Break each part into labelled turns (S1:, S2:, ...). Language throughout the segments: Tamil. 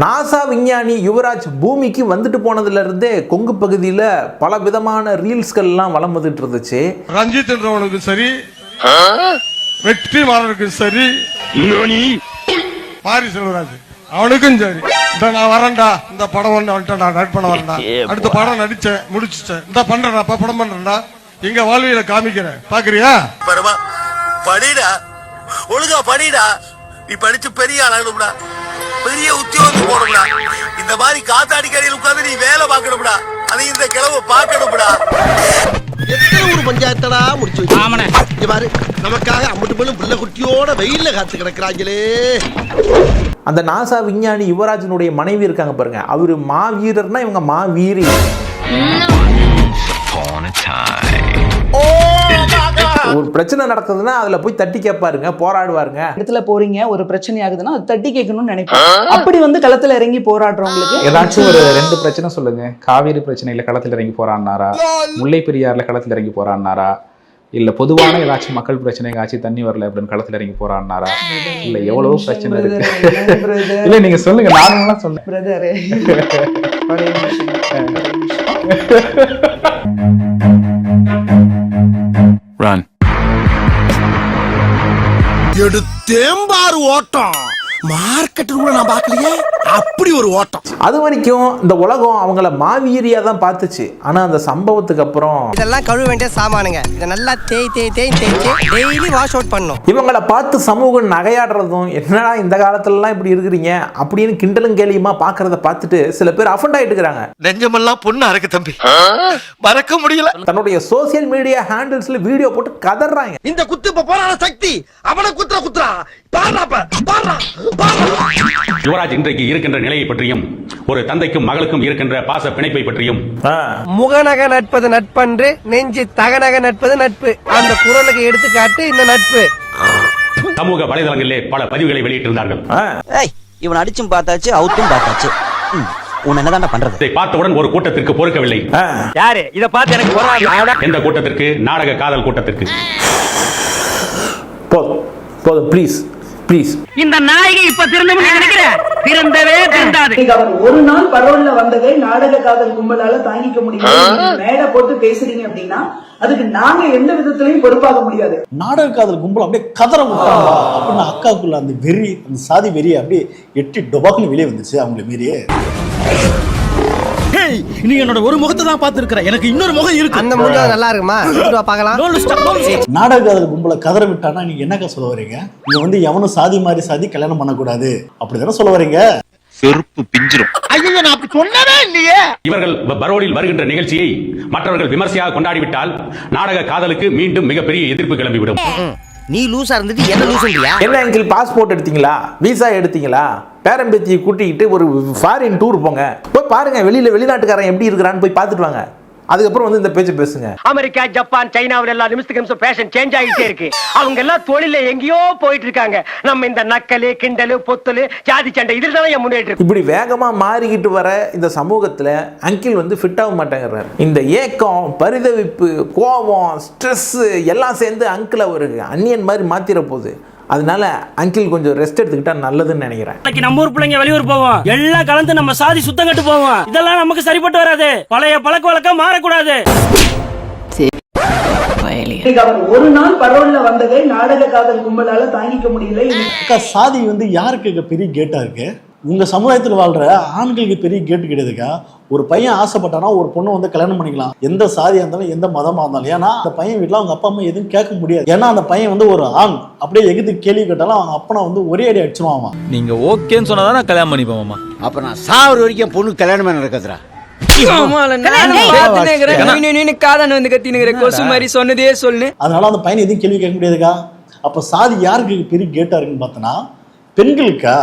S1: நாசா விஞ்ஞானி யுவராஜ் பூமிக்கு வந்துட்டு போனதுல இருந்தே கொங்கு பகுதியில் பல விதமான ரீல்ஸ்கள்லாம் வலம் வந்துட்டு இருந்துச்சு.
S2: ரஞ்சித் என்றவனுக்கு சரி. வெற்றி மாறனுக்கு சரி. மாரி செல்வராஜ் அவனுக்கும் சரி. இந்த நான் வரேன்டா. இந்த படம் ஒன்று வந்துட்டேன்டா நடிப்பு பண்ண வரேன்டா. அடுத்த படம் நடிச்சேன் முடிச்சிட்டேன். இந்த பண்றேன்டா படம் பண்றேன்டா. எங்க வாழ்வியல காமிக்கிறேன். பாக்குறியா?
S3: பரவா படிடா. ஒழுங்கா படிடா. நீ படிச்சு பெரிய ஆளாகணும்டா பெரிய உத்தியோகம் போகணும்டா இந்த மாதிரி காத்தாடி கடையில் உட்கார்ந்து நீ வேலை பார்க்கணும்டா. அதை இந்த கிழவு பார்க்கணும்டா. எத்தனை ஒரு பஞ்சாயத்தடா முடிச்சு
S4: ஆமாண்ணே.
S3: இங்க பாரு நமக்காக அம்பட்டு பேரும் பிள்ளை குட்டியோட வெயில்ல காத்து கிடக்குறாங்களே.
S1: அந்த நாசா விஞ்ஞானி யுவராஜனுடைய மனைவி இருக்காங்க பாருங்க. அவர் மாவீரர்னா இவங்க மாவீரி. ஒரு பிரச்சனை நடக்குதுன்னா அதுல போய் தட்டி கேட்பாருங்க போராடுவாருங்க.
S4: இடத்துல போறீங்க ஒரு பிரச்சனை ஆகுதுன்னா அது தட்டி கேட்கணும்னு நினைப்பேன் அப்படி வந்து களத்துல இறங்கி போராடுறவங்களுக்கு
S5: ஏதாச்சும் ஒரு ரெண்டு பிரச்சனை சொல்லுங்க. காவிரி பிரச்சனையில களத்தில் இறங்கி போறான்னாரா முல்லை பெரியாறுல களத்தில் இறங்கி போறான்னாரா இல்ல பொதுவான ஏதாச்சும் மக்கள் பிரச்சனை எங்காச்சும் தண்ணி வரல அப்படின்னு களத்தில் இறங்கி போறான்னாரா இல்ல எவ்வளவு பிரச்சனை இருக்கு. இல்ல நீங்க சொல்லுங்க. நார்மலா சொல்லுங்க.
S6: Run.
S3: எடுத்தேம்பார் ஓட்டம். மார்க்கெட் கூட நான் பார்க்கலையே? அப்படி ஒரு ஓட்டம்.
S1: அது வரைக்கும் இந்த உலகம் அவங்கள மாவீரியா தான் பார்த்துச்சு. ஆனா அந்த சம்பவத்துக்கு அப்புறம்
S7: இதெல்லாம் கழுவ வேண்டிய சாமானுங்க. இதை நல்லா தேய் தேய் தேய் தேய்ச்சி டெய்லி வாஷ் அவுட் பண்ணும்
S1: இவங்கள பார்த்து சமூகம் நகையாடுறதும் என்னடா இந்த காலத்துலலாம் இப்படி இருக்கிறீங்க? அப்படின்னு கிண்டலும் கேலியுமா பார்க்கறத பார்த்துட்டு சில பேர் அஃபண்ட் ஆயிட்டு இருக்கிறாங்க.
S3: நெஞ்சமெல்லாம் பொண்ணு அறக்கு தம்பி. மறக்க முடியல.
S1: தன்னுடைய சோசியல் மீடியா ஹேண்டில்ஸ்ல வீடியோ போட்டு கதறாங்க
S3: இந்த குத்து இப்ப போறான சக்தி. அவனை குத்துற குத்துறா.
S8: யுவராஜ் இன்றைக்கு இருக்கின்ற நிலையை பற்றியும் ஒரு தந்தைக்கும் மகளுக்கும் இருக்கின்ற பாச பிணைப்பை பற்றியும்.
S7: முகநக நட்பது நட்பன்று நெஞ்சு தகநக நட்பது நட்பு. அந்த குரலுக்கு எடுத்துக்காட்டு இந்த நட்பு.
S8: சமூக வலைதளங்களிலே பல பதிவுகளை வெளியிட்டிருந்தார்கள்.
S9: இவன் அடிச்சும் பார்த்தாச்சு அவுத்தும் பார்த்தாச்சு.
S8: பார்த்தவுடன் ஒரு கூட்டத்திற்கு பொறுக்கவில்லை.
S7: யாரு? இத பார்த்து எனக்கு
S8: எந்த கூட்டத்திற்கு? நாடக காதல் கூட்டத்திற்கு.
S1: போதும் போதும் ப்ளீஸ் ப்ளீஸ்
S4: இந்த நாயகி இப்ப திருந்தவும் நினைக்கிற? திருந்தவே திருந்தாது. அவர் ஒரு நாள் பரோல்ல வந்ததை நாடக காதல் கும்பலால தாங்கிக்க முடியல. நீங்க மேடை போட்டு பேசுறீங்க அப்படின்னா அதுக்கு நாங்க எந்த விதத்திலையும் பொறுப்பாக முடியாது.
S10: நாடக காதல் கும்பல் அப்படியே கதற விட்டாங்க. அப்படின்னு அக்காக்குள்ள அந்த வெறி அந்த சாதி வெறி அப்படியே எட்டி டொபாக்குன்னு வெளியே வந்துச்சு அவங்கள மீறியே.
S11: நீ என்னோட ஒரு முகத்தை தான் பார்த்திருக்கிற. எனக்கு இன்னொரு முகம் இருக்கு.
S7: அந்த முடிவு நல்லா இருக்குமா? பார்க்கலாம்.
S10: நாடக கும்பலை கதற விட்டானா நீங்க என்னக்கா சொல்ல வரீங்க? நீங்க வந்து எவனும் சாதி மாதிரி சாதி கல்யாணம் பண்ணக்கூடாது. அப்படிதானே சொல்ல வரீங்க?
S6: செருப்பு பிஞ்சிரும்.
S3: ஐயோ நான் அப்படி சொன்னவே இல்லையே.
S8: இவர்கள் பரோலில் வருகின்ற நிகழ்ச்சியை மற்றவர்கள் விமர்சையாக கொண்டாடிவிட்டால் நாடக காதலுக்கு மீண்டும் மிகப்பெரிய எதிர்ப்பு கிளம்பிவிடும்.
S7: நீ லூஸா இருந்துட்டு என்ன லூசுங்கியா
S1: என்ன அங்கிள் பாஸ்போர்ட் எடுத்தீங்களா? விசா எடுத்தீங்களா? பேரம்பேத்தியை கூட்டிக்கிட்டு ஒரு ஃபாரின் டூர் போங்க. போய் பாருங்க வெளியில வெளிநாட்டுக்காரன் எப்படி இருக்கிறான்னு போய் பார்த்துட்டு வாங்க. அதுக்கப்புறம் வந்து இந்த பேச்சு பேசுங்க.
S7: அமெரிக்கா ஜப்பான் சைனாவுல எல்லாம் நிமிஷத்துக்கு நிமிஷம் ஃபேஷன் சேஞ்ச் ஆகிட்டே இருக்கு. அவங்க எல்லாம் தொழில எங்கேயோ போயிட்டு இருக்காங்க. நம்ம இந்த நக்கலு கிண்டலு பொத்தலு ஜாதி சண்டை இதில் தான் என் முன்னேற்றம்
S1: இப்படி வேகமா மாறிக்கிட்டு வர இந்த சமூகத்துல அங்கிள் வந்து ஃபிட் ஆக மாட்டேங்கிறார். இந்த ஏக்கம் பரிதவிப்பு கோபம் ஸ்ட்ரெஸ் எல்லாம் சேர்ந்து அங்கிளை ஒரு அந்நியன் மாதிரி மாத்திர போகுது. அதனால அங்கிள் கொஞ்சம் ரெஸ்ட் எடுத்துக்கிட்டா நல்லதுன்னு நினைக்கிறேன்.
S4: இன்னைக்கு நம்ம ஊர் பிள்ளைங்க வெளியூர் போவோம். எல்லாம் கலந்து நம்ம சாதி சுத்தம் கட்டு போவோம். இதெல்லாம் நமக்கு சரிப்பட்டு வராது. பழைய பழக்க வழக்கம் மாறக்கூடாது. ஒரு நாள் பரோல்ல வந்ததை நாடக காதல் கும்பலால தாங்கிக்க முடியல.
S10: சாதி வந்து யாருக்கு பெரிய கேட்டா இருக்கு? உங்க சமுதாயத்தில் வாழ்ற ஆண்களுக்கு பெரிய கேட்டு கிடையாதுக்கா. ஒரு பையன் ஆசைப்பட்டானா ஒரு பொண்ணு வந்து கல்யாணம் பண்ணிக்கலாம். எந்த சாதியா இருந்தாலும் எந்த மதமா இருந்தாலும். ஏன்னா அந்த பையன் வீட்டில் அவங்க அப்பா அம்மா எதுவும் கேட்க முடியாது. ஏன்னா அந்த பையன் வந்து ஒரு ஆண். அப்படியே எகுத்து கேள்வி கேட்டாலும் அவங்க அப்பனை வந்து ஒரே அடி அடிச்சிருவான் அவன்.
S11: நீங்க ஓகேன்னு சொன்னாதான் நான் கல்யாணம் பண்ணிப்பேன் மாமா.
S3: அப்ப நான் சாவர வரைக்கும் பொண்ணு கல்யாணமே
S4: சொன்னதே சொல்லு.
S10: அதனால அந்த பையனை எதுவும் கேள்வி கேட்க முடியாதுக்கா. அப்ப சாதி யாருக்கு பெரிய கேட்டா இருக்குன்னு பார்த்தோன்னா பெண்களுக்கா?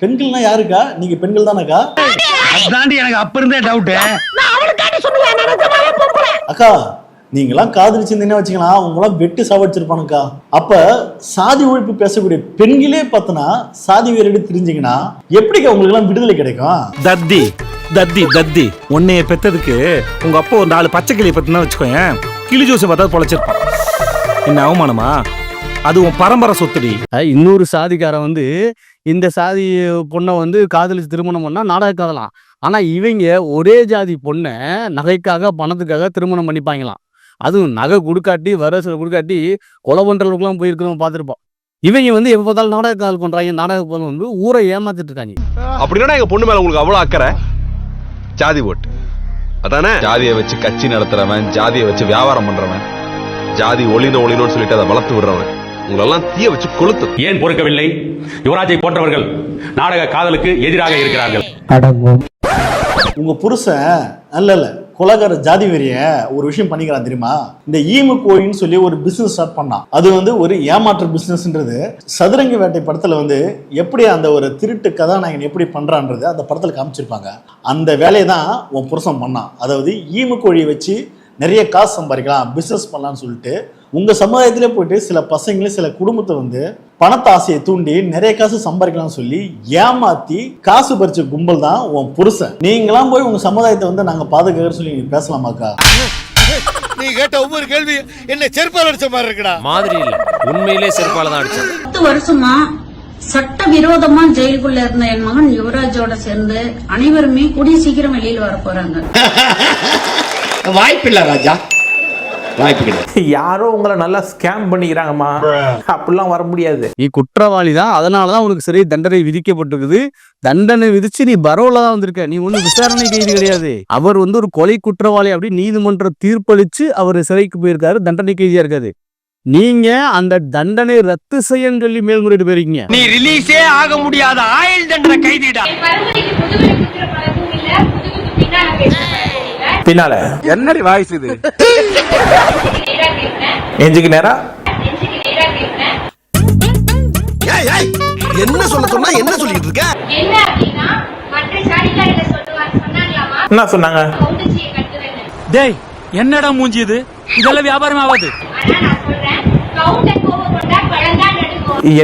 S10: பெண்கள்னா யாருக்கா? நீங்க பெண்கள் தானக்கா?
S11: அதாண்டி எனக்கு அப்ப இருந்தே டவுட்
S10: அக்கா நீங்களாம் காதலிச்சிருந்தீங்கன்னா வச்சுக்கலாம் அவங்களாம் வெட்டி சாவடிச்சிருப்பானுக்கா. அப்ப சாதி ஒழிப்பு பேசக்கூடிய பெண்களே பார்த்தனா சாதி வேறு தெரிஞ்சிங்கன்னா எப்படிக்கா உங்களுக்கு எல்லாம் விடுதலை கிடைக்கும்?
S11: தத்தி தத்தி தத்தி. உன்னைய பெத்ததுக்கு உங்க அப்பா ஒரு நாலு பச்சை கிளியை பத்தினா வச்சுக்கோயேன். கிளி ஜூஸை பார்த்தா பொழைச்சிருப்பான். என்ன அவமானமா?
S12: அது உன் பரம்பரை சொத்துடி.
S13: இன்னொரு சாதிக்காரன் வந்து இந்த சாதி பொண்ணை வந்து காதலிச்சு திருமணம் பண்ணா நாடக காதலாம் ஆனா இவங்க ஒரே ஜாதி பொண்ணை நகைக்காக பணத்துக்காக திருமணம் பண்ணிப்பாங்களாம். அதுவும் நகை கொடுக்காட்டி வரசில் கொடுக்காட்டி கொலை பண்றவங்களுக்குலாம் போயிருக்கிறோம் பார்த்துருப்போம். இவங்க வந்து எப்போ பார்த்தாலும் நாடக காதல் பண்றாங்க. நாடக காதல் வந்து ஊரை ஏமாத்திட்டு இருக்காங்க.
S14: அப்படின்னா எங்க பொண்ணு மேல உங்களுக்கு அவ்வளவு அக்கறை? ஜாதி ஓட்டு. அதானே? ஜாதியை வச்சு கட்சி நடத்துறவன் ஜாதியை வச்சு வியாபாரம் பண்றவன் ஜாதி ஒளின ஒளினோன்னு சொல்லிட்டு அதை வளர்த்து விடுறவன். உங்களெல்லாம் தீய வச்சு கொளுத்து.
S8: ஏன் பொறுக்கவில்லை? யுவராஜை போன்றவர்கள் நாடக காதலுக்கு எதிராக இருக்கிறார்கள்.
S10: உங்க புருஷன் அல்ல இல்ல கொலகார ஜாதி வெறிய ஒரு விஷயம் பண்ணிக்கிறான் தெரியுமா? இந்த ஈமு கோழின்னு சொல்லி ஒரு பிசினஸ் ஸ்டார்ட் பண்ணான். அது வந்து ஒரு ஏமாற்று பிசினஸ்ன்றது சதுரங்க வேட்டை படத்துல வந்து எப்படி அந்த ஒரு திருட்டு கதாநாயகன் எப்படி பண்றான்றது அந்த படத்துல காமிச்சிருப்பாங்க. அந்த வேலையை தான் உன் புருஷன் பண்ணான். அதாவது ஈமு கோழியை வச்சு நிறைய காசு சம்பாதிக்கலாம் பிசினஸ் பண்ணலாம்னு சொல்லிட்டு உங்க சமுதாயத்திலே போயிட்டு சில பசங்களே சில குடும்பத்தை வந்து பணத்தை ஆசையை தூண்டி நிறைய காசு சம்பாதிக்கலாம்னு சொல்லி ஏமாத்தி காசு பறிச்ச கும்பல் தான் உன் புருஷன். நீங்களாம் போய் உங்க சமுதாயத்தை வந்து நாங்க பாதுகாக்கிறோம் சொல்லி நீங்க பேசலாமாக்கா
S14: நீ கேட்ட ஒவ்வொரு கேள்வி என்ன செருப்பால் அடிச்ச மாதிரி இருக்குடா.
S12: மாதிரி இல்ல. உண்மையிலே செருப்பால தான் அடிச்சேன்.
S11: பத்து வருஷமா சட்ட விரோதமா ஜெயிலுக்குள்ள இருந்த என் மகன் யுவராஜோட சேர்ந்து அனைவருமே கூடிய சீக்கிரம் வெளியில வர போறாங்க.
S14: வாய்ப்பில்லை ராஜா. வாய்ப்பு கிடையாது.
S1: யாரோ உங்களை நல்லா ஸ்கேம் பண்ணிக்கிறாங்கம்மா. அப்படிலாம் வர முடியாது.
S13: நீ குற்றவாளி தான். அதனால தான் உனக்கு சிறை தண்டனை விதிக்கப்பட்டிருக்குது. தண்டனை விதிச்சு நீ பரோல தான் வந்திருக்க. நீ ஒன்றும் விசாரணை கைது கிடையாது. அவர் வந்து ஒரு கொலை குற்றவாளி அப்படி நீதிமன்ற தீர்ப்பளிச்சு அவர் சிறைக்கு போயிருக்காரு தண்டனை கைதியா இருக்காது நீங்க அந்த தண்டனை ரத்து செய்யன்னு சொல்லி மேல்முறையீடு போயிருக்கீங்க.
S7: நீ ரிலீஸே ஆக முடியாத ஆயுள் தண்டனை கைதிடா.
S1: பின்னால.
S12: என்னடி வாய்ஸ் இது?
S1: எஞ்சுக்கு நேரா?
S14: என்ன சொல்ல சொன்னா என்ன சொல்லிட்டு இருக்க?
S11: என்ன
S1: சொன்னாங்க?
S12: டேய் என்னடா மூஞ்சி இது? இதெல்லாம் வியாபாரம் ஆகாது.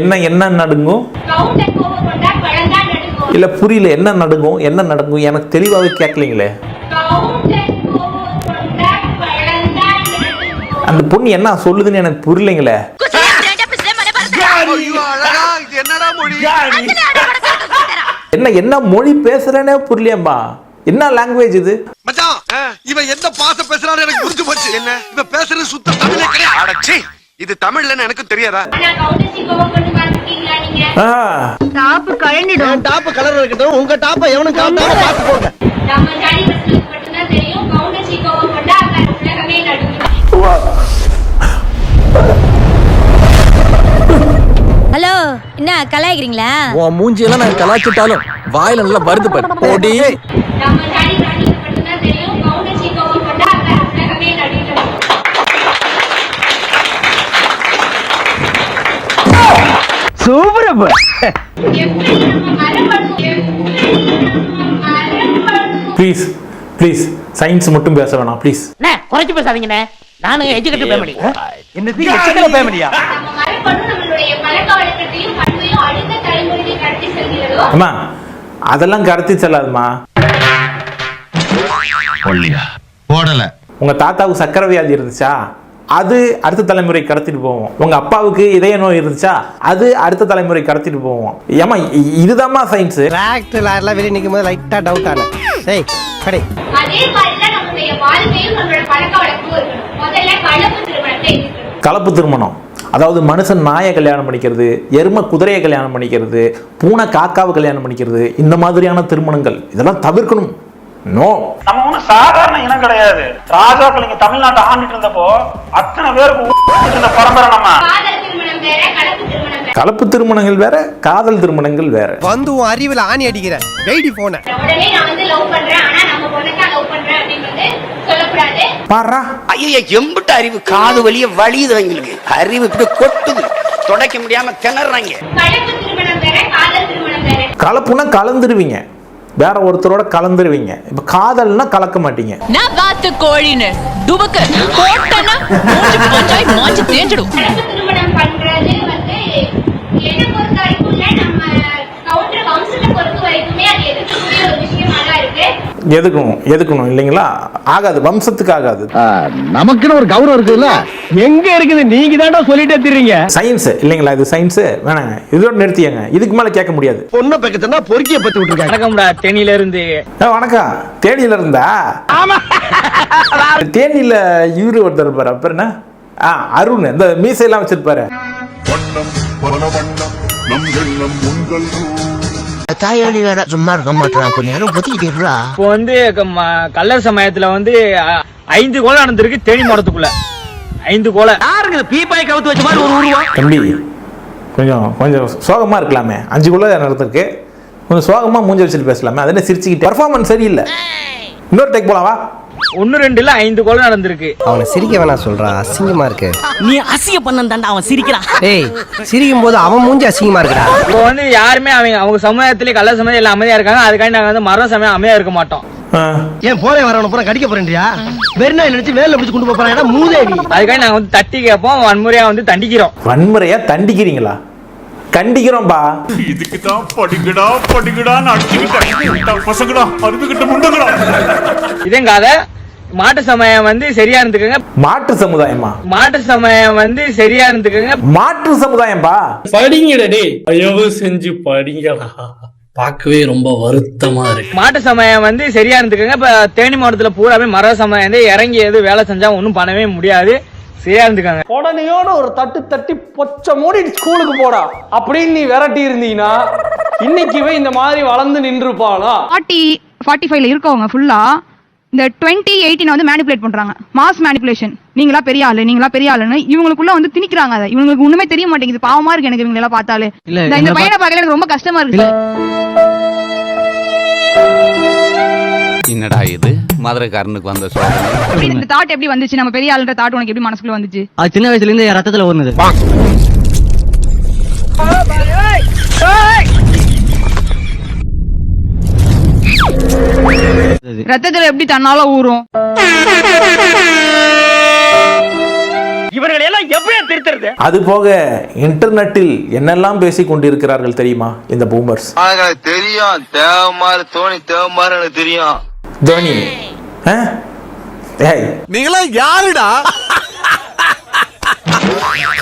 S1: என்ன என்ன நடுங்கும் இல்ல புரியல என்ன நடுங்கும் என்ன நடக்கும் எனக்கு தெளிவாவே கேட்கலீங்களே. அந்த பொண்ணு என்ன சொல்லுதுன்னு எனக்கு புரியலைங்களே.
S14: அழகா இது என்னடா மொழி?
S1: என்ன என்ன மொழி பேசுறேனே புரியலையேம்மா என்ன லாங்குவேஜ் இது?
S14: மச்சான் இவன் எந்த பாச பேசுறான்னு எனக்கு புரிஞ்சு போச்சு. என்ன? இவன் பேசுறது சுத்த தமிழே கிடையாது. இது தமிழ்லன்னு எனக்கு தெரியாதா?
S11: டாப்பு கழண்டிடும்
S7: டாப் கலர் இருக்கட்டும். உங்க டாப்ப எவனும் காட்டாம பாத்து போங்க
S15: கலாய்க்கிறீங்களா?
S12: உன் மூஞ்சியெல்லாம் நான் கலாச்சிட்டாலும் வாயில நல்லா வருது பாரு. ஓடி
S11: நம்ம ஜாதி பசங்களுக்கு மட்டும்தான் தெரியும் கவுண்டர் சி கோவம் கொண்டா அந்த உலகமே நடுங்கும்
S7: சூப்பர்
S11: எப்படி நம்ம மரபணு எப்படி நம்ம மரபணு
S1: ப்ளீஸ் ப்ளீஸ் சயின்ஸ் மட்டும் பேச வேணாம் ப்ளீஸ்
S7: குறைச்சு பேசாதீங்கண்ணே நானும் எஜுகேட்டட் ஃபேமிலி என்னது எஜுகேட்டட் ஃபேமிலியா
S1: அம்மா அதெல்லாம் கடத்தி செல்லாதுமா.
S14: போடல.
S1: உங்க தாத்தாவுக்கு சக்கரை வியாதி இருந்துச்சா? அது அடுத்த தலைமுறை கடத்திட்டு போவோம். உங்க அப்பாவுக்கு இதய நோய் இருந்துச்சா? அது அடுத்த தலைமுறை கடத்திட்டு போவோம். ஏமா இதுதாம்மா சயின்ஸ்
S7: டிராக்டர் லாரிலாம் வெளியே நிற்கும் போது லைட்டா டவுட் ஆனேன். ஏய் கடை
S11: அதே மாதிரிதான் நம்மளுடைய வாழ்க்கையும் நம்மளோட பழக்க வழக்கமும் இருக்கணும். முதல்ல கலப்பு திருமணத்தை எதிர்க்கணும்
S1: கலப்பு திருமணம். அதாவது மனுஷன் நாயை கல்யாணம் பண்ணிக்கிறது எருமை குதிரையை கல்யாணம் பண்ணிக்கிறது பூனை காக்காவை கல்யாணம் பண்ணிக்கிறது இந்த மாதிரியான திருமணங்கள் இதெல்லாம் தவிர்க்கணும். நோ
S13: நம்ம ஒன்றும் சாதாரண இனம் கிடையாது. ராஜாக்கள் இங்க தமிழ்நாட்டை ஆண்டுட்டு இருந்தப்போ அத்தனை பேருக்கு இருந்த பரம்பரை நம்ம.
S11: காதல் திருமணம் வேற கலப்பு
S1: திருமணங்கள் வேற காதல் திருமணங்கள் வேற.
S7: வந்து உன் அறிவுல ஆணி அடிக்கிற. வெயிடி போன.
S1: பாரா.
S9: ஐயா எம்பிட்ட அறிவு காது வலிய வலியுது அவங்களுக்கு. அறிவு இப்படி கொட்டுது. தொடக்க முடியாம திணறாங்க.
S11: கலப்பு திருமணம் வேற காதல் திருமணம் வேற.
S1: கலப்புனா கலந்துருவீங்க. வேற ஒருத்தரோட கலந்துருவீங்க. இப்ப காதல்னா கலக்க மாட்டீங்க.
S15: நான் கோழின்னு துபக்கு போட்டனா மூஞ்சி போஞ்சாய் மாஞ்சி தேஞ்சிடும்.
S11: கலப்பு திருமணம் பண்றது வந்து என்ன பொறுத்த வரைக்கும் இல்ல நம்ம கவுண்டர் கவுன்சில பொறுத்த வரைக்குமே அது எதிர்க்கக்கூடிய ஒரு விஷயமா தான் இருக்கு.
S1: எதுக்கணும் இல்லைங்களா? ஆகாது வம்சத்துக்கு ஆகாது.
S7: நமக்குன்னு ஒரு கௌரவம் இருக்குல்ல? எங்க இருக்குது? நீங்க தாண்டா சொல்லிட்டே தெரியுங்க
S1: சயின்ஸ் இல்லைங்களா? இது சயின்ஸ் வேணாங்க இதோட நிறுத்தியங்க இதுக்கு மேல கேட்க முடியாது.
S7: பொண்ணை பக்கத்துனா பொறுக்கிய பத்தி விட்டுருக்காங்க.
S11: வணக்கம்டா தேனியில இருந்து.
S1: ஆ, வணக்கம். தேனியில இருந்தா? தேனியில இவரு ஒருத்தர் இருப்பாரு. அப்புறம் என்ன? ஆ அருண் இந்த மீசையெல்லாம் வச்சிருப்பாரு.
S3: தாயாளி வேற சும்மா இருக்க மாட்டான் கொஞ்ச நேரம் பொத்திக்கிட்டா
S11: இப்போ வந்து க- கல்லர் சமயத்துல வந்து ஐந்து கோலை நடந்திருக்கு தேனி மரத்துக்குள்ள ஐந்து கோலை.
S7: யாருங்க பீப்பாய் கவுத்து வச்ச மாதிரி ஒரு உருவம்
S1: தம்பி கொஞ்சம் கொஞ்சம் சோகமா இருக்கலாமே. அஞ்சுக்குள்ள நடந்திருக்கு. கொஞ்சம் சோகமா மூஞ்சி வச்சுட்டு பேசலாமே. அதே சிரிச்சுக்கிட்டு. பர்ஃபார்மன்ஸ் சரியில்லை. இன்னொரு டேக் போலாம் வா
S11: ஒன்னு ரெண்டு இல்ல ஐந்து கோலை நடந்திருக்கு.
S7: அவனை சிரிக்க வேணாம் சொல்றான் அசிங்கமா இருக்கு.
S16: நீ அசிய பண்ண தாண்டா அவன் சிரிக்கிறான்.
S7: ஏய் சிரிக்கும் போது அவன் மூஞ்சி அசிங்கமா இருக்குடா.
S11: இப்போ வந்து யாருமே அவங்க அவங்க சமயத்திலே கள்ள சமயம் எல்லாம் அமைதியா இருக்காங்க. அதுக்காண்டி நாங்க வந்து மர சமயம் அமைதியா இருக்க மாட்டோம்.
S7: ஏன் போறேன் வரவன பூரா கடிக்க போறேன்றியா? வெறும் நினைச்சு வேலை பிடிச்சு கொண்டு போறான். மூதேவி.
S11: அதுக்காண்டி நாங்க வந்து தட்டி கேட்போம். வன்முறையா வந்து தண்டிக்கிறோம்.
S1: வன்முறையா தண்டிக்கிறீங்களா? கண்டிக்கிறோம்பா
S8: இதுக்கு தான் படிக்கடா படிக்கடான்னு அடிச்சுக்கிட்டேன். பசங்கடா அருந்துகிட்ட முண்டுங்கடா.
S11: இதே காதை. மாட்டு சமயம் வந்து சரியா இருந்துக்கங்க.
S1: மாற்று சமுதாயமா?
S11: மாட்டு சமயம் வந்து சரியா இருந்துக்கங்க.
S1: மாற்று சமுதாயம்பா?
S13: படிங்கடா டேய். தயவு செஞ்சு படிங்கடா. பார்க்கவே ரொம்ப வருத்தமா இருக்கு.
S11: மாட்டு சமயம் வந்து சரியா இருந்துக்கங்க. இப்ப தேனி மாவட்டத்துல பூராவே மர சமயம் வந்து இறங்கி எது வேலை செஞ்சா ஒன்றும் பண்ணவே முடியாது. சரியா இருந்துக்காங்க.
S7: உடனேயோட ஒரு தட்டு தட்டி பொச்ச மூடி ஸ்கூலுக்கு போடா. அப்படின்னு நீ விரட்டி இருந்தீங்கன்னா இன்னைக்குவே இந்த மாதிரி வளர்ந்து நின்றுப்பாளா?
S16: ஃபார்ட்டி ஃபார்ட்டி ஃபைவ்ல இருக்கவங்க ஃபுல்லா இந்த டுவெண்ட்டி எயிட்டின் வந்து மேனிப்புலேட் பண்றாங்க. மாஸ் மேனிப்புலேஷன் நீங்களா பெரிய ஆளு நீங்களா பெரிய ஆளுன்னு இவங்களுக்குள்ள வந்து திணிக்கிறாங்க அதை. இவங்களுக்கு ஒண்ணுமே தெரிய மாட்டேங்குது. பாவமா இருக்கு எனக்கு இவங்க எல்லாம் பார்த்தாலே. இந்த- இந்த பையனை பார்க்கல எனக்கு ரொம்ப கஷ்டமா இருக்கு
S6: என்னடா இது? மதுரைக்காரனுக்கு வந்த சோதனை.
S16: இந்த தாட் எப்படி வந்துச்சு? நம்ம பெரிய ஆளுன்ற தாட் உனக்கு எப்படி மனசுக்குள்ள வந்துச்சு?
S7: அது சின்ன வயசுல இருந்து ரத்தத்துல ஓடுனது
S16: ரத்தத்துல எப்படி தன்னால ஊறும்?
S7: இவர்களை எல்லாம் எப்படியா திருத்துறது?
S1: அது போக இன்டர்நெட்டில் என்னெல்லாம் பேசிக் கொண்டிருக்கிறார்கள் தெரியுமா இந்த பூமர்ஸ்?
S3: தெரியும். தேவமாறு தோணி தேவமாறு எனக்கு தெரியும்.
S1: தோனி.
S3: நீங்களா யாருடா?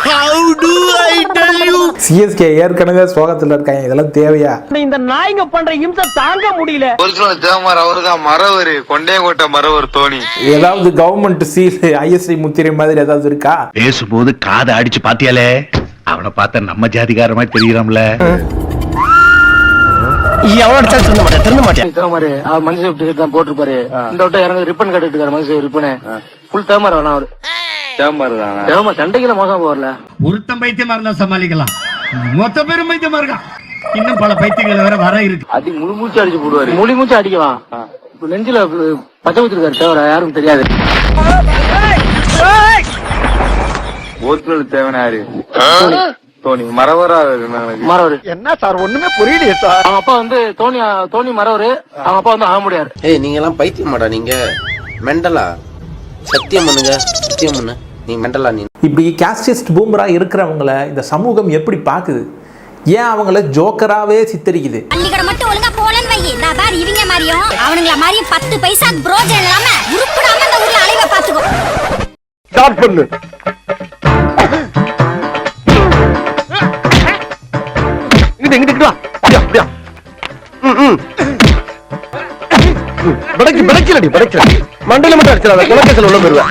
S3: How do I tell you?
S1: CSK ஏற்கனவே சோகத்தில் இருக்காங்க. இதெல்லாம் தேவையா?
S7: இந்த நாய்ங்க பண்ற இம்சை தாங்க முடியல.
S3: ஒரிஜினல் தேவமாறு அவருதான் மரவர். கொண்டையங்கோட்டை மரவர் தோணி.
S1: ஏதாவது கவர்மெண்ட் சீல் ஐஎஸ்ஐ முத்திரை மாதிரி ஏதாவது இருக்கா?
S6: பேசும்போது காதை அடிச்சு பாத்தியாலே? அவனை பார்த்தா நம்ம ஜாதிகார மாதிரி தெரியறான்ல
S7: எவ்வளவு அடிச்சா திருந்த மாட்டேன் திருந்த மாட்டேன்.
S3: தேவமாறு மனுஷன் தான் போட்டிருப்பாரு. இந்த வட்டம் இறங்க ரிப்பன் கட்டிட்டு இருக்காரு மனுஷன் ரிப்பனு ஃபுல் தேவமாறு வேணாம் அவரு. தேவமாறு தான் தேவமா சண்டைக்குல மோசம் போகல?
S7: ஒருத்தன் பைத்தியமா இருந்தா சமாளிக்கலாம். மொத்த பேரும் பைத்தியமா இருக்கான் இன்னும் பல பைத்தியங்கள் வேற வர இருக்கு.
S3: அடி முழு மூச்சு அடிச்சு போடுவாரு. முழு மூச்சு அடிக்கலாம். இப்ப நெஞ்சில பச்சை வச்சிருக்காரு தேவரா? யாரும் தெரியாது. ஒரிஜினல் தேவனாரு தோனி. மரவரா மரவர் என்ன சார் ஒண்ணுமே புரியலையே சார். அவங்க அப்பா வந்து தோனி தோனி மரவர் அவங்க அப்பா வந்து ஆக முடியாது
S7: ஏய் நீங்க எல்லாம் பைத்தியமாடா நீங்க. மெண்டலா? சத்தியம் பண்ணுங்க சத்தியம் பண்ணு. நீ மெண்டலா நீ
S1: இப்படி கேஸ்டிஸ்ட் பூமரா இருக்கிறவங்கள இந்த சமூகம் எப்படி பார்க்குது? ஏன் அவங்கள ஜோக்கராகவே சித்தரிக்குது?
S16: பள்ளிக்கூட மட்டும் ஒழுங்கா போலன்னு வை நான் பாரு இவங்க மாதிரியும் அவனுங்கள மாதிரியும் பத்து பைசா புரோஜனம் இல்லாம உருப்படாம அந்த ஊர்ல அலைவ பாத்துக்கோ
S7: ஸ்டார்ட் பண்ணு. இங்கிட்டு இங்கிட்டு வா. அப்படியா அப்படியா. ம், ம். படைக்கு படைக்கலடி படைக்கல மண்டையில மட்டும் அடிச்சிடாத. குலக்கேசல் உள்ள போயிருவேன்